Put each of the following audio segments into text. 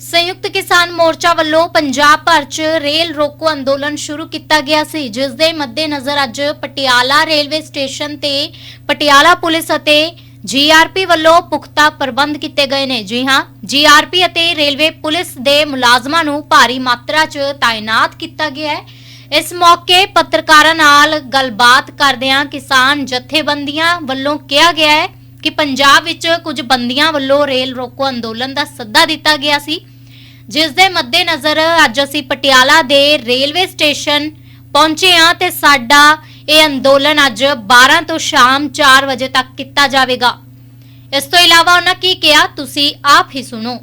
ਸੰਯੁਕਤ ਕਿਸਾਨ ਮੋਰਚਾ ਵੱਲੋਂ ਪੰਜਾਬ ਭਰ 'ਚ ਰੇਲ ਰੋਕੋ ਅੰਦੋਲਨ ਸ਼ੁਰੂ ਕੀਤਾ ਗਿਆ ਸੀ, ਜਿਸ ਦੇ ਮੱਦੇਨਜ਼ਰ ਅੱਜ ਪਟਿਆਲਾ ਰੇਲਵੇ ਸਟੇਸ਼ਨ ਤੇ ਪਟਿਆਲਾ ਪੁਲਿਸ ਅਤੇ ਜੀਆਰਪੀ ਵੱਲੋਂ ਪੁਖਤਾ ਪ੍ਰਬੰਧ ਕੀਤੇ ਗਏ ਨੇ। ਜੀ ਹਾਂ ਜੀਆਰਪੀ ਅਤੇ ਰੇਲਵੇ ਪੁਲਿਸ ਦੇ ਮੁਲਾਜ਼ਮਾਂ ਨੂੰ ਭਾਰੀ ਮਾਤਰਾ 'ਚ ਤਾਇਨਾਤ ਕੀਤਾ ਗਿਆ ਹੈ। ਇਸ ਮੌਕੇ ਪੱਤਰਕਾਰਾਂ ਨਾਲ ਗੱਲਬਾਤ ਕਰਦਿਆਂ ਕਿਸਾਨ ਜਥੇਬੰਦੀਆਂ ਵੱਲੋਂ ਕਿਹਾ ਗਿਆ ਹੈ ਕਿ ਪੰਜਾਬ ਵਿੱਚ ਕੁਝ ਬੰਦੀਆਂ ਵੱਲੋਂ ਰੇਲ ਰੋਕੋ ਅੰਦੋਲਨ ਦਾ ਸੱਦਾ ਦਿੱਤਾ ਗਿਆ ਸੀ। ਜਿਸ ਦੇ ਮੱਦੇਨਜ਼ਰ ਅੱਜ ਅਸੀਂ ਪਟਿਆਲਾ ਦੇ ਰੇਲਵੇ ਸਟੇਸ਼ਨ ਪਹੁੰਚੇ ਹਾਂ ਤੇ ਸਾਡਾ ਇਹ ਅੰਦੋਲਨ ਅੱਜ 12 ਤੋਂ ਸ਼ਾਮ 4 ਵਜੇ ਤੱਕ ਕੀਤਾ ਜਾਵੇਗਾ। ਇਸ ਤੋਂ ਇਲਾਵਾ ਉਹਨਾਂ ਕੀ ਕਿਹਾ, ਤੁਸੀਂ ਆਪ ਹੀ ਸੁਣੋ।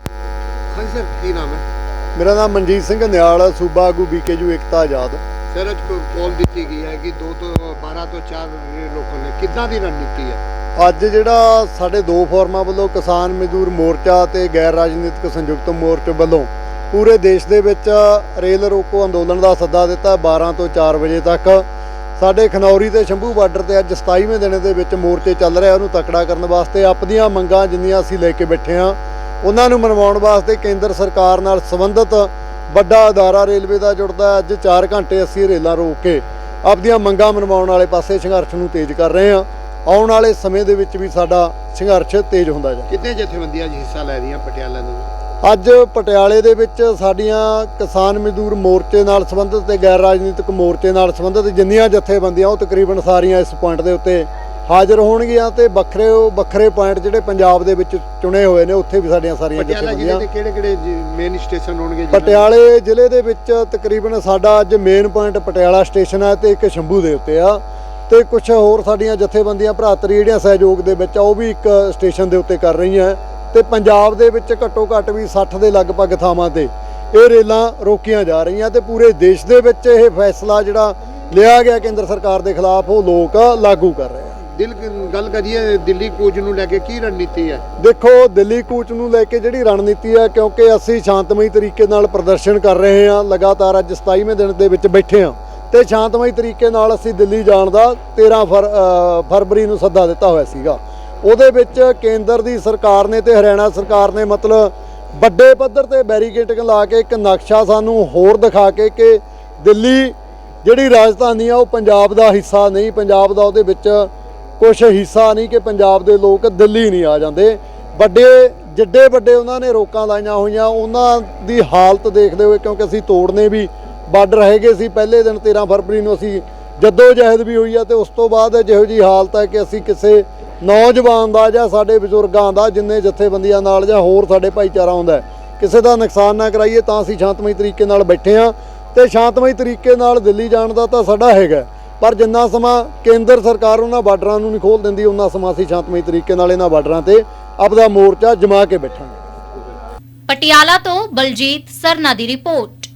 ਹਾਂਜੀ ਸਰ, ਕੀ ਨਾਮ ਹੈ? ਮੇਰਾ ਨਾਮ ਮਨਜੀਤ ਸਿੰਘ ਨਿਆਲ ਸੂਬਾ ਆਗੂ ਬੀਕੇਯੂ ਏਕਤਾ ਆਜ਼ਾਦ। ਸਰ ਅੱਜ ਕੋਲ ਦਿੱਤੀ ਗਈ ਹੈ ਕਿ 2 ਤੋਂ 12 ਤੋਂ 4 ਲੋਕਾਂ ਨੇ ਕਿੱਦਾਂ ਦੀ ਰਣਨੀਤੀ ਹੈ? ਅੱਜ ਜਿਹੜਾ ਸਾਡੇ ਦੋ ਫੋਰਮਾਂ ਵੱਲੋਂ ਕਿਸਾਨ ਮਜ਼ਦੂਰ ਮੋਰਚਾ ਤੇ ਗੈਰ ਰਾਜਨੀਤਿਕ ਸੰਯੁਕਤ ਮੋਰਚੇ ਵੱਲੋਂ ਪੂਰੇ ਦੇਸ਼ ਦੇ ਵਿੱਚ ਰੇਲ ਰੋਕੋ ਅੰਦੋਲਨ ਦਾ ਸੱਦਾ ਦਿੱਤਾ 12 ਤੋਂ 4 ਵਜੇ ਤੱਕ। ਸਾਡੇ ਖਨੌਰੀ ਤੇ ਸ਼ੰਭੂ ਬਾਰਡਰ ਤੇ ਅੱਜ 27ਵੇਂ ਦਿਨ ਦੇ ਵਿੱਚ ਮੋਰਚੇ ਚੱਲ ਰਿਹਾ ਉਹਨੂੰ ਤਕੜਾ ਕਰਨ ਵਾਸਤੇ ਆਪਣੀਆਂ ਮੰਗਾਂ ਜਿੰਨੀਆਂ ਅਸੀਂ ਲੈ ਕੇ ਬੈਠੇ ਹਾਂ, ਉਹਨਾਂ ਨੂੰ ਮਨਵਾਉਣ ਵਾਸਤੇ ਕੇਂਦਰ ਸਰਕਾਰ ਨਾਲ ਸੰਬੰਧਿਤ ਵੱਡਾ ਅਦਾਰਾ ਰੇਲਵੇ ਦਾ ਜੁੜਦਾ। ਅੱਜ 4 ਘੰਟੇ ਅਸੀਂ ਰੇਲਾਂ ਰੋਕ ਕੇ ਆਪਣੀਆਂ ਮੰਗਾਂ ਮਨਵਾਉਣ ਵਾਲੇ ਪਾਸੇ ਸੰਘਰਸ਼ ਨੂੰ ਤੇਜ਼ ਕਰ ਰਹੇ ਹਾਂ। ਆਉਣ ਵਾਲੇ ਸਮੇਂ ਦੇ ਵਿੱਚ ਵੀ ਸਾਡਾ ਸੰਘਰਸ਼ ਤੇਜ਼ ਹੁੰਦਾ ਜਾਏ ਕਿੰਨੇ ਜਥੇਬੰਦੀਆਂ 'ਚ ਹਿੱਸਾ ਲੈ ਰਹੀਆਂ ਪਟਿਆਲਾ ਦੇ ਅੱਜ ਪਟਿਆਲੇ ਦੇ ਵਿੱਚ ਸਾਡੀਆਂ ਕਿਸਾਨ ਮਜ਼ਦੂਰ ਮੋਰਚੇ ਨਾਲ ਸੰਬੰਧਿਤ ਤੇ ਗੈਰ ਰਾਜਨੀਤਿਕ ਮੋਰਚੇ ਨਾਲ ਸੰਬੰਧਿਤ ਜਿੰਨੀਆਂ ਜਥੇਬੰਦੀਆਂ ਉਹ ਤਕਰੀਬਨ ਸਾਰੀਆਂ ਇਸ ਪੁਆਇੰਟ ਦੇ ਉੱਤੇ ਹਾਜ਼ਰ ਹੋਣਗੀਆਂ ਤੇ ਵੱਖਰੇ ਵੱਖਰੇ ਪੁਆਇੰਟ ਜਿਹੜੇ ਪੰਜਾਬ ਦੇ ਵਿੱਚ ਚੁਣੇ ਹੋਏ ਨੇ ਉੱਥੇ ਵੀ ਸਾਡੀਆਂ ਸਾਰੀਆਂ ਜਥੇਬੰਦੀਆਂ ਦੇ ਕਿਹੜੇ ਕਿਹੜੇ ਮੇਨ ਸਟੇਸ਼ਨ ਹੋਣਗੇ ਪਟਿਆਲੇ ਜ਼ਿਲ੍ਹੇ ਦੇ ਵਿੱਚ ਤਕਰੀਬਨ ਸਾਡਾ ਅੱਜ ਮੇਨ ਪੁਆਇੰਟ ਪਟਿਆਲਾ ਸਟੇਸ਼ਨ ਹੈ ਤੇ ਇੱਕ ਸ਼ੰਭੂ ਦੇ ਉੱਤੇ ਆ। ਤੇ ਕੁਝ ਹੋਰ ਸਾਡੀਆਂ ਜਥੇਬੰਦੀਆਂ ਭਰਾਤਰੀ ਜਿਹੜੀਆਂ ਸਹਿਯੋਗ ਦੇ ਵਿੱਚ ਆ ਉਹ ਵੀ ਇੱਕ ਸਟੇਸ਼ਨ ਦੇ ਉੱਤੇ ਕਰ ਰਹੀਆਂ। ਤੇ ਪੰਜਾਬ ਦੇ ਵਿੱਚ ਘੱਟੋ ਘੱਟ ਵੀ 60 ਦੇ ਲਗਭਗ ਥਾਵਾਂ ਤੇ ਇਹ ਰੇਲਾਂ ਰੋਕੀਆਂ ਜਾ ਰਹੀਆਂ ਤੇ ਪੂਰੇ ਦੇਸ਼ ਦੇ ਵਿੱਚ ਇਹ ਫੈਸਲਾ ਜਿਹੜਾ ਲਿਆ ਗਿਆ ਕੇਂਦਰ ਸਰਕਾਰ ਦੇ ਖਿਲਾਫ ਉਹ ਲੋਕ ਲਾਗੂ ਕਰ ਰਹੇ ਦਿਲ ਗੱਲ ਕਰੀਏ ਦਿੱਲੀ ਕੂਚ ਨੂੰ ਲੈ ਕੇ ਕੀ ਰਣਨੀਤੀ ਹੈ? ਦੇਖੋ, ਦਿੱਲੀ ਕੂਚ ਨੂੰ ਲੈ ਕੇ ਜਿਹੜੀ ਰਣਨੀਤੀ ਹੈ, ਕਿਉਂਕਿ ਅਸੀਂ ਸ਼ਾਂਤਮਈ ਤਰੀਕੇ ਨਾਲ ਪ੍ਰਦਰਸ਼ਨ ਕਰ ਰਹੇ ਹਾਂ, ਲਗਾਤਾਰ ਅੱਜ 27ਵੇਂ ਦਿਨ ਦੇ ਵਿੱਚ ਬੈਠੇ ਹਾਂ, ਤੇ ਸ਼ਾਂਤਮਈ ਤਰੀਕੇ ਨਾਲ ਅਸੀਂ ਦਿੱਲੀ ਜਾਣ ਦਾ 13 ਫਰ- ਫਰਵਰੀ ਨੂੰ ਸੱਦਾ ਦਿੱਤਾ ਹੋਇਆ ਸੀਗਾ। ਉਹਦੇ ਵਿੱਚ ਕੇਂਦਰ ਦੀ ਸਰਕਾਰ ਨੇ ਤੇ ਹਰਿਆਣਾ ਸਰਕਾਰ ਨੇ ਮਤਲਬ ਵੱਡੇ ਪੱਧਰ ਤੇ ਬੈਰੀਕੇਡਿੰਗ ਲਾ ਕੇ ਇੱਕ ਨਕਸ਼ਾ ਸਾਨੂੰ ਹੋਰ ਦਿਖਾ ਕੇ ਕਿ ਦਿੱਲੀ ਜਿਹੜੀ ਰਾਜਧਾਨੀ ਆ, ਉਹ ਪੰਜਾਬ ਦਾ ਹਿੱਸਾ ਨਹੀਂ, ਪੰਜਾਬ ਦਾ ਉਹਦੇ ਵਿੱਚ ਕੁਝ ਹਿੱਸਾ ਨਹੀਂ ਕਿ ਪੰਜਾਬ ਦੇ ਲੋਕ ਦਿੱਲੀ ਨਹੀਂ ਆ ਜਾਂਦੇ। ਵੱਡੇ, ਜਿੱਡੇ ਵੱਡੇ ਉਹਨਾਂ ਨੇ ਰੋਕਾਂ ਲਾਈਆਂ ਹੋਈਆਂ, ਉਹਨਾਂ ਦੀ ਹਾਲਤ ਦੇਖਦੇ ਹੋਏ ਕਿਉਂਕਿ ਅਸੀਂ ਤੋੜਨੇ ਵੀ ਬਾਰਡਰ ਹੈਗੇ ਸੀ, ਪਹਿਲੇ ਦਿਨ 13 ਫਰਵਰੀ ਨੂੰ ਅਸੀਂ ਜੱਦੋ ਜਹਿਦ ਵੀ ਹੋਈ ਆ ਤੇ ਉਸ ਤੋਂ ਬਾਅਦ ਜਿਹੋ ਜੀ ਹਾਲਤ ਹੈ ਕਿ ਅਸੀਂ ਕਿਸੇ ਨੌਜਵਾਨ ਦਾ ਜਾਂ ਸਾਡੇ ਬਜ਼ੁਰਗਾਂ ਦਾ, ਜਿੰਨੇ ਜਥੇਬੰਦੀਆਂ ਨਾਲ ਜਾਂ ਹੋਰ ਸਾਡੇ ਭਾਈਚਾਰਾ ਆਉਂਦਾ ਕਿਸੇ ਦਾ ਨੁਕਸਾਨ ਨਾ ਕਰਾਈਏ, ਤਾਂ ਅਸੀਂ ਸ਼ਾਂਤਮਈ ਤਰੀਕੇ ਨਾਲ ਬੈਠੇ ਹਾਂ। ਤੇ ਸ਼ਾਂਤਮਈ ਤਰੀਕੇ ਨਾਲ ਦਿੱਲੀ ਜਾਣ ਦਾ ਤਾਂ ਸਾਡਾ ਹੈਗਾ ਪਰ ਜਿੰਨਾ ਸਮਾਂ ਕੇਂਦਰ ਸਰਕਾਰ ਉਹਨਾਂ ਬਾਰਡਰਾਂ ਨੂੰ ਨਹੀਂ ਖੋਲ ਦਿੰਦੀ, ਉਹਨਾਂ ਸਮਾਂ ਅਸੀਂ ਸ਼ਾਂਤਮਈ ਤਰੀਕੇ ਨਾਲ ਇਹਨਾਂ ਬਾਰਡਰਾਂ ਤੇ ਆਪਦਾ ਮੋਰਚਾ ਜਮਾ ਕੇ ਬੈਠਾਂਗੇ। ਪਟਿਆਲਾ ਤੋਂ ਬਲਜੀਤ ਸਰਨਾ ਦੀ ਰਿਪੋਰਟ।